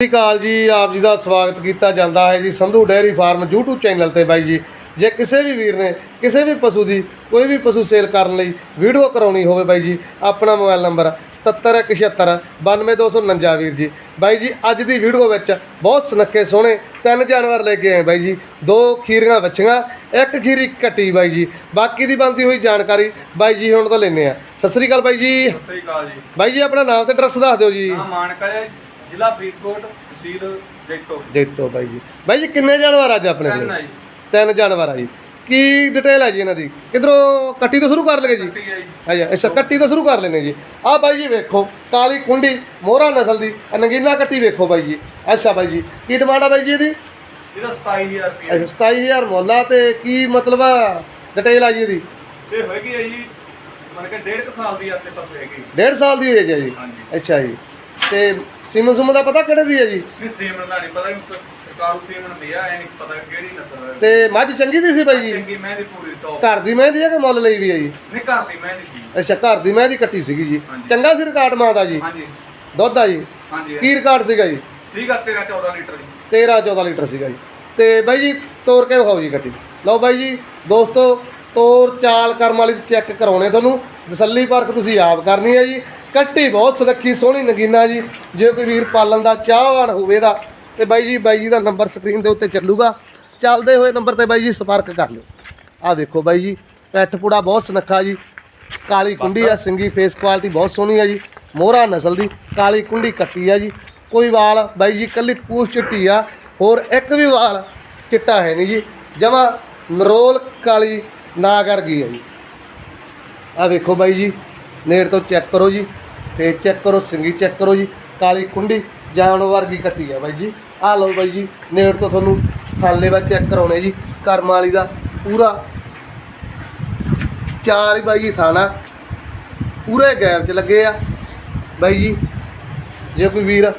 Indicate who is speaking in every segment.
Speaker 1: ਸਤਿ ਸ਼੍ਰੀ ਅਕਾਲ ਜੀ ਆਪ ਜੀ ਦਾ ਸਵਾਗਤ ਕੀਤਾ ਜਾਂਦਾ ਹੈ ਜੀ Sandhu dairy farm YouTube channel ਤੇ ਬਾਈ ਜੀ। ਜੇ ਕਿਸੇ ਵੀ ਵੀਰ ਨੇ ਕਿਸੇ ਵੀ ਪਸ਼ੂ ਦੀ ਕੋਈ ਵੀ ਪਸ਼ੂ ਸੇਲ ਕਰਨ ਲਈ ਵੀਡੀਓ ਕਰਾਉਣੀ ਹੋਵੇ ਬਾਈ ਜੀ ਆਪਣਾ ਮੋਬਾਈਲ ਨੰਬਰ 7776 92249 ਵੀਰ ਜੀ। ਬਾਈ ਜੀ ਅੱਜ ਦੀ ਵੀਡੀਓ ਵਿੱਚ ਬਹੁਤ ਸੁਨੱਖੇ ਸੋਹਣੇ ਤਿੰਨ ਜਾਨਵਰ ਲੈ ਕੇ ਆਏ ਬਾਈ ਜੀ। ਦੋ ਖੀਰੀਆਂ ਵੱਛੀਆਂ ਇੱਕ ਖੀਰੀ ਕੱਟੀ ਬਾਈ ਜੀ। ਬਾਕੀ ਦੀ ਬਣਦੀ ਹੋਈ ਜਾਣਕਾਰੀ ਬਾਈ ਜੀ ਹੁਣ ਤੋਂ ਲੈਣੇ ਆ ਸਤਿ ਸ਼੍ਰੀ ਅਕਾਲ ਬਾਈ ਜੀ।
Speaker 2: ਸਤਿ ਸ੍ਰੀ ਅਕਾਲ ਜੀ।
Speaker 1: ਬਾਈ ਜੀ ਆਪਣਾ ਨਾਮ ਤੇ ਐਡਰੈਸ ਦੱਸ ਦਿਓ ਜੀ।
Speaker 2: ਮਾਨਕਾ ਹੈ। ਜ਼ਿਲ੍ਹਾ ਫਰੀਦਕੋਟ ਤਹਿਸੀਲ ਜੈਤੋ।
Speaker 1: ਜੈਤੋ ਬਾਈ ਜੀ। ਬਾਈ ਜੀ ਕਿੰਨੇ ਜਾਨਵਰ ਅੱਜ ਆਪਣੇ
Speaker 2: ਤਿੰਨ
Speaker 1: ਕੋਲ
Speaker 2: ਹੈ ਜੀ।
Speaker 1: ਤਿੰਨ ਜਾਨਵਰ ਆ ਜੀ। ਕੀ ਡਿਟੇਲ ਹੈ ਜੀ ਇਹਨਾਂ ਦੀ? ਕਿਧਰੋਂ ਕੱਟੀ ਤੋਂ ਸ਼ੁਰੂ ਕਰ ਲਗੇ ਜੀ?
Speaker 2: ਹੈ ਜੀ।
Speaker 1: ਅੱਛਾ ਅੱਛਾ ਕੱਟੀ ਤੋਂ ਸ਼ੁਰੂ ਕਰ ਲੈਨੇ ਜੀ। ਆਹ ਬਾਈ ਜੀ ਵੇਖੋ ਕਾਲੀ ਕੁੰਡੀ ਮੋਹਰਾ ਨਸਲ ਦੀ ਆਹ ਨਗੀਨਾ ਕੱਟੀ ਵੇਖੋ ਬਾਈ ਜੀ। ਅੱਛਾ ਬਾਈ ਜੀ ਕੀ ਡਿਮਾਂਡ ਆ ਬਾਈ ਜੀ ਇਹਦੀ?
Speaker 2: ਇਹਦਾ 27000 ਰੁਪਏ
Speaker 1: ਅੱਛਾ 27000 ਮੁੱਲ ਆ ਤੇ ਕੀ ਮਤਲਬ ਆ ਡਿਟੇਲ ਆ ਜੀ ਇਹਦੀ?
Speaker 2: ਇਹ ਹੋਏਗੀ ਹੈ ਜੀ ਮਨ ਕੇ ਡੇਢ ਕੁ ਸਾਲ ਦੀ ਆਸੇ ਪਾਸੇ ਹੈਗੀ
Speaker 1: ਡੇਢ ਸਾਲ ਦੀ ਏਜ ਹੈ ਜੀ।
Speaker 2: ਹਾਂਜੀ।
Speaker 1: ਅੱਛਾ ਜੀ। ਤੇ ਸਿਮਨ ਸੁਮਨ ਦਾ ਪਤਾ ਕਿਹੜੇ ਦੀ ਹੈ ਜੀ?
Speaker 2: ਨਹੀਂ ਸੀਮਨ ਦਾ ਨਹੀਂ ਪਤਾ ਸਰਕਾਰੂ ਸੀਮਨ ਦੀ ਆ ਐ ਨਹੀਂ ਪਤਾ ਕਿਹੜੀ ਨਸਲ ਹੈ
Speaker 1: ਤੇ ਮੱਝ ਚੰਗੀ ਦੀ ਸੀ ਬਾਈ ਜੀ?
Speaker 2: ਚੰਗੀ ਮੈਂ ਦੀ ਪੂਰੀ ਟੌਪ
Speaker 1: ਘਰ ਦੀ ਮਹਿੰਦੀ ਹੈ ਕਿ ਮੁੱਲ ਲਈ ਵੀ ਹੈ ਜੀ?
Speaker 2: ਨਹੀਂ ਘਰ ਦੀ ਮੈਂ ਦੀ ਸੀ
Speaker 1: ਅੱਛਾ ਘਰ ਦੀ ਮਹਿੰਦੀ ਕੱਟੀ ਸੀਗੀ ਜੀ।
Speaker 2: ਹਾਂਜੀ।
Speaker 1: ਚੰਗਾ ਸੀ ਰਿਕਾਰਡ ਮਾਂ ਦਾ ਜੀ?
Speaker 2: ਹਾਂਜੀ।
Speaker 1: ਦੁੱਧ ਆ ਜੀ?
Speaker 2: ਹਾਂਜੀ
Speaker 1: ਕੀ ਰਿਕਾਰਡ ਸੀਗਾ ਜੀ?
Speaker 2: ਸੀਗਾ 13 14 ਲੀਟਰ ਜੀ।
Speaker 1: 13 14 ਲੀਟਰ ਸੀਗਾ ਜੀ। ਤੇ ਬਾਈ ਜੀ ਤੋਰ ਕੇ ਵਿਖਾਓ ਜੀ ਗੱਡੀ ਲਓ ਬਾਈ ਜੀ ਦੋਸਤੋ ਤੋਰ ਚਾਲ ਕਰਮ ਵਾਲੀ ਚੈੱਕ ਕਰਾਉਣੇ ਤੁਹਾਨੂੰ। ਤਸੱਲੀ ਪਰਖ ਤੁਸੀਂ ਆਪ ਕਰਨੀ ਹੈ ਜੀ। ਕੱਟੀ ਬਹੁਤ ਸੁਰੱਖੀ ਸੋਹਣੀ ਨਗੀਨਾ ਜੀ। ਜੇ ਕੋਈ ਵੀਰ ਪਾਲਣ ਦਾ ਚਾਹਵਾਨ ਹੋਵੇ ਦਾ ਤੇ ਬਾਈ ਜੀ ਬਾਈ ਜੀ ਦਾ ਨੰਬਰ ਸਕਰੀਨ ਦੇ ਉੱਤੇ ਚੱਲੂਗਾ। ਚੱਲਦੇ ਹੋਏ ਨੰਬਰ ਤੇ ਬਾਈ ਜੀ ਸੰਪਰਕ ਕਰ ਲਿਓ। ਆਹ ਦੇਖੋ ਬਾਈ ਜੀ ਪੈਠ ਪੁੜਾ ਬਹੁਤ ਸੁਨੱਖਾ ਜੀ। ਕਾਲੀ ਕੁੰਡੀ ਆ ਸਿੰਗੀ ਫੇਸ ਕੁਆਲਿਟੀ ਬਹੁਤ ਸੋਹਣੀ ਆ ਜੀ। ਮੋਹਰਾ ਨਸਲ ਦੀ ਕਾਲੀ ਕੁੰਡੀ ਕੱਟੀ ਆ ਜੀ। ਕੋਈ ਵਾਲ ਬਾਈ ਜੀ ਕੱਲੀ ਪੂਛ ਚਿੱਟੀ ਆ ਹੋਰ ਇੱਕ ਵੀ ਵਾਲ ਚਿੱਟਾ ਹੈ ਨਹੀਂ ਜੀ। ਜਮਾ ਨਰੋਲ ਕਾਲੀ ਨਾ ਕਰ ਗਈ ਹੈ ਜੀ। ਆ ਵੇਖੋ ਬਾਈ ਜੀ ਨੇੜ ਤੋਂ ਚੈੱਕ ਕਰੋ ਜੀ ਤੇ ਚੈੱਕ ਕਰੋ ਸਿੰਗੀ ਚੈੱਕ ਕਰੋ ਜੀ ਕਾਲੀ ਕੁੰਡੀ ਜਾਨ ਵਰਗੀ ਕੱਟੀ ਆ ਬਾਈ ਜੀ। ਆ ਲਓ ਬਾਈ ਜੀ ਨੇੜ ਤੋਂ ਤੁਹਾਨੂੰ ਥਾਲੇ ਵਿੱਚ ਚੈੱਕ ਕਰਾਉਣੇ ਜੀ ਕਰਮ ਵਾਲੀ ਦਾ ਪੂਰਾ ਚਾਰ ਹੀ ਬਾਈ ਜੀ ਥਾਣਾ ਪੂਰੇ ਗੈਪ 'ਚ ਲੱਗੇ ਆ। ਬਾਈ ਜੀ ਜੇ ਕੋਈ ਵੀਰ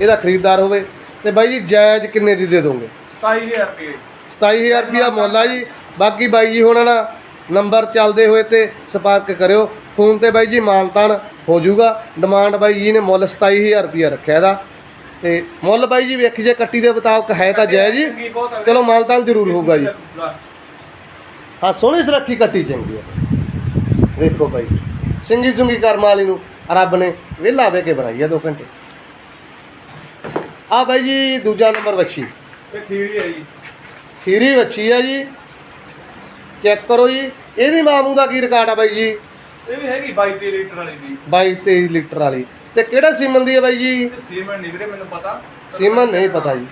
Speaker 1: ਇਹਦਾ ਖਰੀਦਦਾਰ ਹੋਵੇ ਤੇ ਬਾਈ ਜੀ ਜਾਇਜ਼ ਕਿੰਨੇ ਦੀ ਦੇ ਦੋਗੇ?
Speaker 2: 27000 ਰੁਪਏ।
Speaker 1: 27000 ਰੁਪਿਆ ਮੁੱਲ ਆ ਜੀ ਬਾਕੀ ਬਾਈ ਜੀ ਹੁਣ ਨਾ ਨੰਬਰ ਚੱਲਦੇ ਹੋਏ ਤੇ ਸੰਪਰਕ ਕਰਿਓ। ਫੋਨ ਤੇ ਬਾਈ ਜੀ ਮਾਨਤਾਨ ਹੋ ਜਾਊਗਾ। ਡਿਮਾਂਡ ਬਾਈ ਜੀ ਨੇ ਮੁੱਲ 27000 ਰੁਪਿਆ ਰੱਖਿਆ ਦਾ ਤੇ ਮੁੱਲ ਬਾਈ ਜੀ ਵੇਖ ਜੇ ਕੱਟੀ ਦੇ ਮੁਤਾਬਕ ਹੈ ਤਾਂ ਜੀ।
Speaker 2: ਹੈ।
Speaker 1: ਚਲੋ ਮਾਨਤਾਨ ਜ਼ਰੂਰ ਹੋਊਗਾ ਜੀ। ਹਾਂ ਸੋਹਣੀ ਸੁਰੱਖੀ ਕੱਟੀ ਚੰਗੀ ਆ ਵੇਖੋ ਬਾਈ ਸਿੰਗੀ ਸੁੰਗੀ ਕਰਮ ਵਾਲੀ ਨੂੰ ਰੱਬ ਨੇ ਵਿਹਲਾ ਵੇ ਕੇ ਬਣਾਈ ਆ 2 ਘੰਟੇ। ਆ ਬਾਈ ਜੀ ਦੂਜਾ ਨੰਬਰ ਵੱਛੀ।
Speaker 2: ਇਹ ਖੀਰੀ ਹੈ ਜੀ।
Speaker 1: ਖੀਰੀ ਵੱਛੀ ਆ ਜੀ। ਚੈੱਕ ਕਰੋ ਜੀ। ਇਹਦੀ ਮਾਮੂ ਦਾ ਕੀ ਰਿਕਾਰਡ ਆ ਬਾਈ ਜੀ?
Speaker 2: ਇਹ ਵੀ ਹੈਗੀ 22 23 ਲੀਟਰ ਵਾਲੀ ਦੀ
Speaker 1: 22 23 ਲੀਟਰ ਵਾਲੀ। ਤੇ ਕਿਹੜਾ ਸੀਮਨ ਦੀ ਹੈ ਬਾਈ ਜੀ?
Speaker 2: ਸੀਮਨ ਨਹੀਂ ਵੀਰੇ ਮੈਨੂੰ ਪਤਾ।
Speaker 1: ਸੀਮਨ ਨਹੀਂ ਪਤਾ ਜੀ।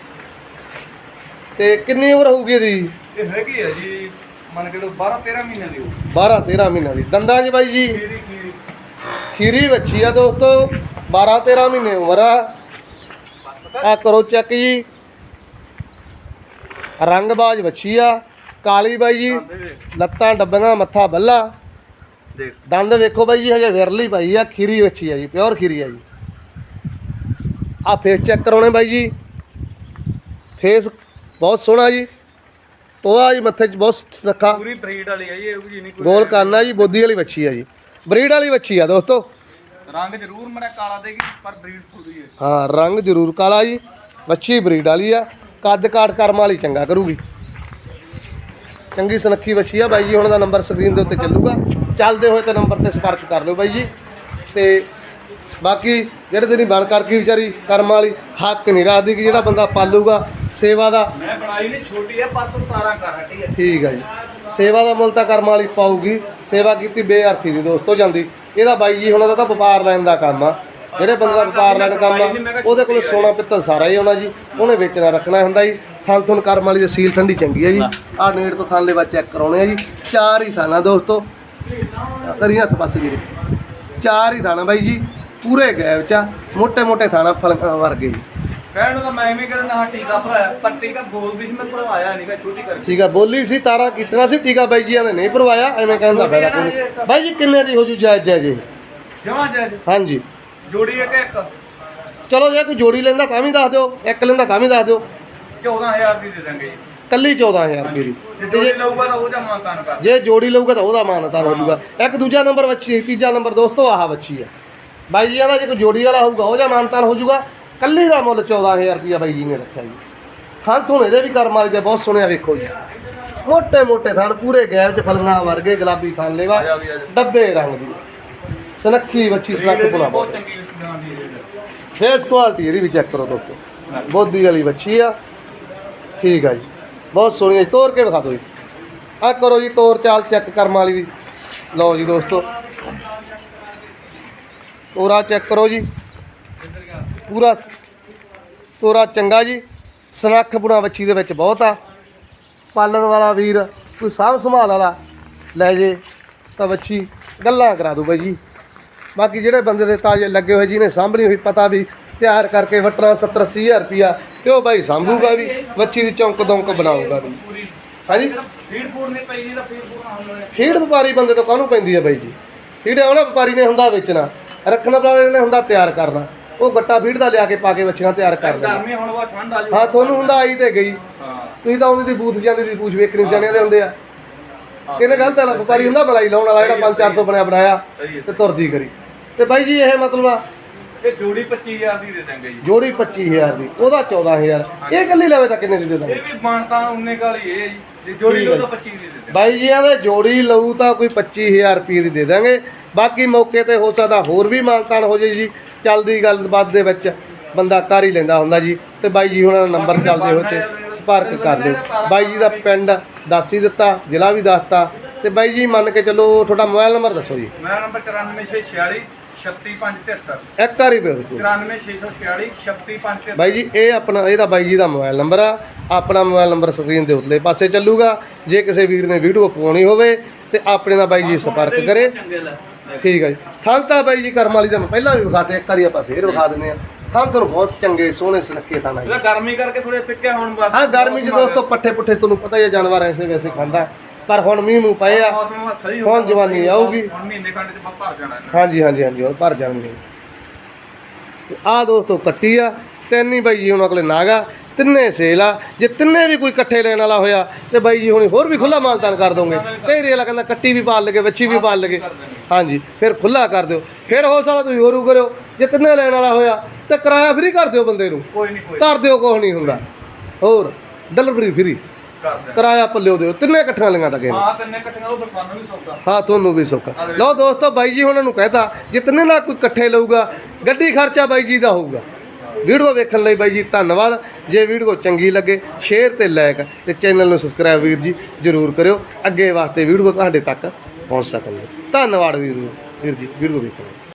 Speaker 1: ਤੇ ਕਿੰਨੀ ਉਮਰ ਹੋਊਗੀ ਇਹਦੀ?
Speaker 2: ਇਹ ਹੈਗੀ ਹੈ ਜੀ ਮੰਨ ਕੇ ਲੋ 12 13 ਮਹੀਨੇ ਦੀ ਹੋ
Speaker 1: 12 13 ਮਹੀਨਿਆਂ ਦੀ। ਦੰਦਾਂ 'ਚ ਬਾਈ ਜੀ?
Speaker 2: ਖੀਰੀ ਖੀਰੀ।
Speaker 1: ਖੀਰੀ ਵੱਛੀ ਆ ਦੋਸਤੋ। 12 13 ਮਹੀਨੇ ਉਮਰ ਆ। ਆ ਕਰੋ ਚੈੱਕ ਜੀ। ਰੰਗਬਾਜ਼ ਵੱਛੀ ਆ। ਕਾਲੀ ਬਾਈ ਜੀ ਲੱਤਾਂ ਡੱਬੀਆਂ ਮੱਥਾ ਬੱਲਾ।
Speaker 2: ਦੇਖ।
Speaker 1: ਦੰਦ ਵੇਖੋ ਬਾਈ ਜੀ ਹਜੇ ਵਿਰਲੀ ਪਾਈ ਆ ਖੀਰੀ ਵੱਛੀ ਆ ਜੀ ਪਿਓਰ ਖੀਰੀ ਆ ਜੀ। ਆ ਫੇਸ ਚੈੱਕ ਕਰਾਉਣੇ ਬਾਈ ਜੀ। ਫੇਸ ਬਹੁਤ ਸੋਹਣਾ ਜੀ। ਤੋਆ ਜੀ ਮੱਥੇ 'ਚ ਬਹੁਤ ਸੁਨੱਖਾ।
Speaker 2: ਪੂਰੀ ਬਰੀਡ ਵਾਲੀ ਹੈ ਜੀ ਇਹ ਵੀ ਨਹੀਂ ਕੋਈ
Speaker 1: ਗੋਲ ਕਾਨਾ ਜੀ ਬੋਦੀ ਵਾਲੀ ਵੱਛੀ ਆ ਜੀ। ਬਰੀਡ ਵਾਲੀ ਵੱਛੀ ਆ ਦੋਸਤੋ।
Speaker 2: ਰੰਗ ਜ਼ਰੂਰ ਮੜਾ ਕਾਲਾ ਦੇਗੀ ਪਰ ਬਰੀਡ ਪੂਰੀ ਹੈ
Speaker 1: ਹਾਂ। ਰੰਗ ਜ਼ਰੂਰ ਕਾਲਾ ਜੀ। ਵੱਛੀ ਬਰੀਡ ਵਾਲੀ ਆ। ਕੱਦ ਕਾਠ ਕਰਮ ਵਾਲੀ ਚੰਗਾ ਕਰੂਗੀ। ਚੰਗੀ ਸੁਨੱਖੀ ਵੱਛੀ ਆ ਬਾਈ ਜੀ ਹੁਣ ਦਾ ਨੰਬਰ ਸਕਰੀਨ ਦੇ ਉੱਤੇ ਚੱਲੂਗਾ। ਚੱਲਦੇ ਹੋਏ ਤੇ ਨੰਬਰ ਤੇ ਸੰਪਰਕ ਕਰ ਲਿਓ ਬਾਈ ਜੀ। ਤੇ ਬਾਕੀ ਜਿਹੜੇ ਦਿਨੀ ਬਣ ਕਰਕੇ ਵਿਚਾਰੀ ਕਰਮ ਵਾਲੀ ਹੱਕ ਨਹੀਂ ਰੱਖਦੀ ਕਿ ਜਿਹੜਾ ਬੰਦਾ ਪਾਲੂਗਾ ਸੇਵਾ ਦਾ
Speaker 2: ਮੈਂ ਬਣਾਈ ਨਹੀਂ ਛੋਟੀ ਹੈ ਪਰ ਤੂੰ ਤਾਰਾਂ ਕਰ ਹਟੀ ਹੈ
Speaker 1: ਠੀਕ ਹੈ ਜੀ। ਸੇਵਾ ਦਾ ਮੁੱਲ ਤਾਂ ਕਰਮ ਵਾਲੀ ਪਾਊਗੀ। ਸੇਵਾ ਕੀਤੀ ਬੇਅਰਥੀ ਦੀ ਦੋਸਤੋ ਜਾਂਦੀ। ਇਹਦਾ ਬਾਈ ਜੀ ਹੁਣਾਂ ਦਾ ਤਾਂ ਵਪਾਰ ਲੈਣ ਦਾ ਕੰਮ ਆ। ਜਿਹੜੇ ਬੰਦੇ ਦਾ ਵਪਾਰ ਲੈਣ ਕੰਮ ਆ ਉਹਦੇ ਕੋਲ ਸੋਨਾ ਪਿੱਤਲ ਸਾਰਾ ਹੀ ਆਉਣਾ ਜੀ। ਉਹਨੇ ਵੇਚਣਾ ਰੱਖਣਾ ਹੁੰਦਾ ਜੀ। ਥਣ ਥਣ ਕਰਮ ਵਾਲੀ ਸੀਲ ਠੰਡੀ ਚੰਗੀ ਹੈ ਜੀ। ਆ ਨੇੜ ਤੋਂ ਥਣ ਦੇ ਵਿੱਚ ਚੈੱਕ ਕਰਾਉਣੇ ਆ ਜੀ। ਚਾਰ ਹੀ ਥਾਣਾ ਦੋਸਤੋ। ਕਰੀ ਹੱਥ ਪਾਸੇ ਜੀ। ਚਾਰ ਹੀ ਥਾਣਾ ਬਾਈ ਜੀ। ਪੂਰੇ ਗੈਪ ਚ ਮੋٹے ਮੋٹے ਥਾਣਾ ਫਲ ਵਰਗੇ ਜੀ।
Speaker 2: ਕਹਿਣ ਨੂੰ ਮੈਂ ਐਵੇਂ ਕਹਿੰਦਾ ਟੀਕਾ ਭਰਾਇਆ ਪਰ ਟੀਕਾ ਬੋਲ ਵੀ ਸੀ ਮੈਂ ਭਰਵਾਇਆ ਨਹੀਂਗਾ ਛੋਟੀ ਕਰਕੇ।
Speaker 1: ਠੀਕ ਆ ਬੋਲੀ ਸੀ ਤਾਰਾ ਕੀਤੀਆਂ ਸੀ ਟੀਕਾ ਬਾਈ ਜੀ ਨੇ ਨਹੀਂ ਭਰਵਾਇਆ ਐਵੇਂ ਕਹਿੰਦਾ ਫਾਇਦਾ ਕੋਈ ਬਾਈ ਜੀ ਕਿੰਨੇ ਦੀ ਹੋ ਜੂ ਜਾਇਜ਼ ਜਾਇਜ਼ ਜੀ
Speaker 2: ਜਮਾ ਜੈ
Speaker 1: ਹਾਂਜੀ।
Speaker 2: ਜੋੜੀ ਇੱਕ ਇੱਕ।
Speaker 1: ਚਲੋ ਜੇ ਕੋਈ ਜੋੜੀ ਲੈਂਦਾ ਦੱਸ ਦਿਓ ਇੱਕ ਲੈਂਦਾ ਤਾਂ ਵੀ ਦੱਸ ਦਿਓ।
Speaker 2: 14000 ਦੀ ਦੇ
Speaker 1: ਕੱਲੀ 14000 ਰੁਪਏ ਦੀ।
Speaker 2: ਜੇ ਜੋੜੀ ਲਊਗਾ ਤਾਂ ਉਹਦਾ ਮਾਨਤਾਨ ਕਰ
Speaker 1: ਜੇ ਜੋੜੀ ਲਊਗਾ ਤਾਂ ਉਹਦਾ ਮਾਨਤਾਨ ਹੋ ਜਾਊਗਾ। ਇੱਕ ਦੂਜਾ ਨੰਬਰ ਵੱਛੀ ਤੀਜਾ ਨੰਬਰ ਦੋਸਤੋ ਆਹ ਵੱਛੀ ਆ। ਬਾਈ ਜੀ ਇਹਦਾ ਜੇ ਕੋਈ ਜੋੜੀ ਵਾਲਾ ਹੋਊਗਾ ਉਹਦਾ ਮਾਨਤਾਨ ਹੋ ਜਾਊਗਾ। ਕੱਲੀ ਦਾ ਮੁੱਲ 14000 ਰੁਪਏ ਬਾਈ ਜੀ ਨੇ ਰੱਖਿਆ ਜੀ। ਥਾਂ ਤੋਂ ਇਹਦੇ ਵੀ ਕਰ ਵਾਲੇ ਜੇ ਬਹੁਤ ਸੋਹਣਿਆ ਵੇਖੋ ਜੀ। ਮੋਟੇ ਮੋਟੇ ਥਾਂ ਪੂਰੇ ਗੈਰ ਚ ਫਲੰਗਾ ਵਰਗੇ ਗੁਲਾਬੀ ਥਾਂ ਲੇਵਾ ਡੱਬੇ ਰੰਗ ਦੀ। ਸਨੱਖੀ ਵੱਛੀ ਸਨੱਖ ਪੁਣਾ
Speaker 2: ਬਹੁਤ ਚੰਗੀ
Speaker 1: ਫੇਸ ਕੁਆਲਿਟੀ ਇਹਦੀ ਵੀ ਚੈੱਕ ਕਰੋ ਦੋਸਤੋ। ਬੋਦੀ ਵਾਲੀ ਵੱਛੀ ਆ। ਠੀਕ ਆ ਜੀ। ਬਹੁਤ ਸੋਹਣੀ ਹੈ ਤੋਰ ਕੇ ਵਿਖਾ ਦਿਓ ਜੀ। ਆ ਕਰੋ ਜੀ ਤੋਰ ਚਾਲ ਚੈੱਕ ਕਰਮ ਵਾਲੀ ਦੀ। ਲਓ ਜੀ ਦੋਸਤੋ। ਤੋਰਾ ਚੈੱਕ ਕਰੋ ਜੀ। ਪੂਰਾ ਤੋਰਾ ਚੰਗਾ ਜੀ। ਸਨੱਖ ਬੁਣਾ ਬੱਚੀ ਦੇ ਵਿੱਚ ਬਹੁਤ ਆ। ਪਾਲਣ ਵਾਲਾ ਵੀਰ, ਕੋਈ ਸਾਂਭ ਸੰਭਾਲ ਵਾਲਾ ਲੈ ਜੇ, ਤਾਂ ਬੱਚੀ ਗੱਲਾਂ ਕਰਾ ਦੂ ਬਾਈ ਜੀ। ਬਾਕੀ ਜਿਹੜੇ ਬੰਦੇ ਦੇ ਤਾਜੇ ਲੱਗੇ ਹੋਏ ਜਿਹਨੇ ਸਾਂਭਣੀ ਹੋਈ, ਪਤਾ ਵੀ ਤਿਆਰ ਕਰਕੇ ਵਟਣਾ 70 ਅੱਸੀ ਹਜ਼ਾਰ ਰੁਪਿਆ ਤੇ ਉਹ ਬਾਈ ਸਾਂਭੂਗਾ ਵੀ ਬੱਚੀ ਦੀ ਚੌਂਕ ਦੌਂਕ ਬਣਾਊਗਾ ਵੀ। ਹਾਂਜੀ?
Speaker 2: ਫੀਡ ਫੂਡ ਨਹੀਂ ਪਈ ਜੀ ਤਾਂ ਫੀਡ ਫੂਡ ਆਉਣ ਵਾਲੇ।
Speaker 1: ਫੀਡ ਵਪਾਰੀ ਬੰਦੇ ਤੋਂ ਕਾਹਨੂੰ ਪੈਂਦੀ ਹੈ ਬਾਈ ਜੀ? ਫੀਡ ਉਹਨਾਂ ਵਪਾਰੀ ਨੇ ਹੁੰਦਾ ਵੇਚਣਾ ਰੱਖਣ ਵਾਲੇ ਨੇ ਹੁੰਦਾ ਤਿਆਰ ਕਰਨਾ। ਉਹ ਗੱਟਾ ਫੀਡ ਦਾ ਲਿਆ ਕੇ ਪਾ ਕੇ ਬੱਚੀਆਂ ਤਿਆਰ ਕਰ ਲੈਣਾ
Speaker 2: ਗਰਮੀ ਹੁਣ ਵਾ ਠੰਡ ਆ ਜੂ।
Speaker 1: ਹਾਂ ਤੁਹਾਨੂੰ ਹੁੰਦਾ ਆਈ ਤੇ ਗਈ।
Speaker 2: ਹਾਂ।
Speaker 1: ਤੁਸੀਂ ਤਾਂ ਉਹਦੀ ਦੀ ਬੂਥ ਜਾਂਦੀ ਦੀ ਪੂਛ ਵੇਖਣੀ ਸਿਆਣਿਆਂ ਦੇ ਹੁੰਦੇ ਆ। ਕਿਹਨੇ ਗਲਤ ਹੈ। ਵਪਾਰੀ ਹੁੰਦਾ ਬਲਾਈ ਲਾਉਣ ਵਾਲਾ ਜਿਹੜਾ 5-400 ਬਣਿਆ ਬਣਾਇਆ ਤੇ ਤੁਰਦੀ ਕਰੀ। ਤੇ ਬਾਈ ਜੀ ਇਹ ਮਤਲਬ ਆ
Speaker 2: ਇਹ ਜੋੜੀ 25000 ਦੀ ਦੇ ਦਾਂਗੇ ਜੀ।
Speaker 1: ਜੋੜੀ 25000 ਦੀ ਉਹਦਾ 14000 ਇਹ ਕੱਲੀ ਲਵੇ ਤਾਂ ਕਿੰਨੇ ਦੀ ਦੇ ਦਾਂਗੇ?
Speaker 2: ਇਹ ਵੀ ਮਾਨਤਾ ਉਨੇ ਕਾਲੀ ਇਹ ਹੈ ਜੀ। ਜੇ ਜੋੜੀ ਲਓ ਤਾਂ 25 ਦੀ ਦੇ ਦਾਂਗੇ
Speaker 1: ਬਾਈ ਜੀ ਆਵੇ ਜੋੜੀ ਲਊ ਤਾਂ ਕੋਈ 25000 ਰੁਪਏ ਦੀ ਦੇ ਦਾਂਗੇ। ਬਾਕੀ ਮੌਕੇ ਤੇ ਹੋ ਸਕਦਾ ਹੋਰ ਵੀ ਮਾਨਤਾਨ ਹੋ ਜੇ ਜੀ। ਚੱਲਦੀ ਗੱਲਬਾਤ ਦੇ ਵਿੱਚ ਬੰਦਾ ਕਰ ਹੀ ਲੈਂਦਾ ਹੁੰਦਾ ਜੀ। ਤੇ ਬਾਈ ਜੀ ਹੁਣਾਂ ਦਾ ਨੰਬਰ ਚੱਲਦੇ ਹੋਏ ਤੇ ਸੰਪਰਕ ਕਰ ਲਿਓ। ਬਾਈ ਜੀ ਦਾ ਪਿੰਡ ਦੱਸ ਹੀ ਦਿੱਤਾ ਜ਼ਿਲ੍ਹਾ ਵੀ ਦੱਸਤਾ ਤੇ ਬਾਈ ਜੀ ਮੰਨ ਕੇ ਚੱਲੋ ਤੁਹਾਡਾ ਮੋਬਾਈਲ ਨੰਬਰ ਦੱਸੋ ਜੀ।
Speaker 2: ਮੇਰਾ ਨੰਬਰ 94646 36573
Speaker 1: ਇੱਕ ਵਾਰੀ ਦੱਸੋ
Speaker 2: 94646 36573
Speaker 1: ਬਾਈ ਜੀ ਇਹ ਆਪਣਾ ਇਹਦਾ ਬਾਈ ਜੀ ਦਾ ਮੋਬਾਈਲ ਨੰਬਰ ਆ। ਆਪਣਾ ਮੋਬਾਈਲ ਨੰਬਰ ਸਕਰੀਨ ਦੇ ਉੱਤੇ ਪਾਸੇ ਚੱਲੂਗਾ। ਜੇ ਕਿਸੇ ਵੀਰ ਨੇ ਵੀਡੀਓ ਪਾਉਣੀ ਹੋਵੇ ਤੇ ਆਪਣੇ ਨਾਲ ਬਾਈ ਜੀ ਸੰਪਰਕ ਕਰੇ। ਠੀਕ ਹੈ ਜੀ। ਥਾਂ ਤਾਂ ਬਾਈ ਜੀ ਕਰਮ ਵਾਲੀ ਦਾ ਮੈਂ ਪਹਿਲਾਂ ਵੀ ਵਿਖਾਤੇ ਇੱਕ ਵਾਰੀ ਆਪਾਂ ਫੇਰ ਵਿਖਾ ਦਿੰਦੇ ਆ। ਥਾਂ ਤੁਹਾਨੂੰ ਬਹੁਤ ਚੰਗੇ ਸੋਹਣੇ ਸੁਨੱਖੇ ਤਾਂ
Speaker 2: ਇਹਦਾ ਗਰਮੀ ਕਰਕੇ ਥੋੜੇ ਫਿੱਕੇ ਹੁਣ ਬਸ।
Speaker 1: ਹਾਂ ਗਰਮੀ 'ਚ ਦੋਸਤੋ ਪੱਠੇ ਪੁੱਠੇ ਤੁਹਾਨੂੰ ਪਤਾ ਹੀ ਹੈ ਜਾਨਵਰ ਐਸੇ ਵੈਸੇ ਖਾਂਦਾ। ਪਰ ਹੁਣ ਮੀਂਹ ਮੂੰਹ ਪਏ ਆ।
Speaker 2: ਮੌਸਮ ਸਹੀ
Speaker 1: ਹੁਣ ਜਵਾਨੀ ਆਊਗੀ।
Speaker 2: ਹੁਣ ਮਹੀਨੇ ਖੰਡ ਚ ਆਪਾਂ ਭਰ ਜਾਣਾ। ਇਹਨਾਂ
Speaker 1: ਹਾਂਜੀ ਹਾਂਜੀ ਹਾਂਜੀ ਹੁਣ ਭਰ ਜਾਣਗੇ। ਆ ਦੋਸਤੋ ਕੱਟੀ ਆ ਤਿੰਨ ਹੀ ਬਾਈ ਜੀ ਹੁਣ ਅਗਲੇ ਨਾਗਾ ਤਿੰਨੇ ਸੇਲ ਆ। ਜੇ ਤਿੰਨੇ ਵੀ ਕੋਈ ਇਕੱਠੇ ਲੈਣ ਵਾਲਾ ਹੋਇਆ ਤੇ ਬਾਈ ਜੀ ਹੁਣ ਹੋਰ ਵੀ ਖੁੱਲਾ ਮਾਨਤਾਨ ਕਰ ਦੋਗੇ। ਕਈ ਰੇਲਾ ਕਹਿੰਦਾ ਕੱਟੀ ਵੀ ਪਾਲ ਲਗੇ ਬੱਚੀ ਵੀ ਪਾਲ ਲਗੇ ਹਾਂਜੀ ਫਿਰ ਖੁੱਲਾ ਕਰ ਦਿਓ। ਫਿਰ ਹੋ ਸਕਦਾ ਤੁਸੀਂ ਹੋਰੂ ਕਰਿਓ। ਜੇ ਤਿੰਨੇ ਲੈਣ ਵਾਲਾ ਹੋਇਆ ਤੇ ਕਿਰਾਇਆ ਫ੍ਰੀ ਕਰ ਦਿਓ ਬੰਦੇ ਨੂੰ।
Speaker 2: ਕੋਈ ਨਹੀਂ ਕੋਈ
Speaker 1: ਕਰ ਦਿਓ ਕੁਛ ਨਹੀਂ ਹੁੰਦਾ। ਹੋਰ ਡਿਲੀਵਰੀ ਫ੍ਰੀ ਕਿਰਾਇਆ ਪੱਲਿਓ ਦਿਓ। ਤਿੰਨੇ ਇਕੱਠੀਆਂ ਲਈਆਂ ਤਾਂ ਨੇ
Speaker 2: ਹਾਂ ਤਿੰਨੇ ਇਕੱਠੀਆਂ ਉਹ ਬਰਫਾਨ ਵੀ ਸੌਦਾ
Speaker 1: ਹਾਂ ਤੁਹਾਨੂੰ ਵੀ ਸੌਖਾ। ਲਓ ਦੋਸਤੋ ਬਾਈ ਜੀ ਉਹਨਾਂ ਨੂੰ ਕਹਿਤਾ ਜਿਤਨੇ ਨਾਲ ਕੋਈ ਇਕੱਠੇ ਲਊਗਾ ਗੱਡੀ ਖਰਚਾ ਬਾਈ ਜੀ ਦਾ ਹੋਊਗਾ। ਵੀਡੀਓ ਵੇਖਣ ਲਈ ਬਾਈ ਜੀ ਧੰਨਵਾਦ। ਜੇ ਵੀਡੀਓ ਚੰਗੀ ਲੱਗੇ ਸ਼ੇਅਰ ਤੇ ਲਾਈਕ ਤੇ ਚੈਨਲ ਨੂੰ ਸਬਸਕ੍ਰਾਈਬ ਵੀਰ ਜੀ ਜਰੂਰ ਕਰਿਓ। ਅੱਗੇ ਵਾਸਤੇ ਵੀਡੀਓ ਤੁਹਾਡੇ ਤੱਕ ਪਹੁੰਚ ਸਕਣਗੇ ਧੰਨਵਾਦ ਵੀਰ ਵੀਰ ਜੀ ਵੀਡੀਓ ਵੇਖਣ ਲਈ।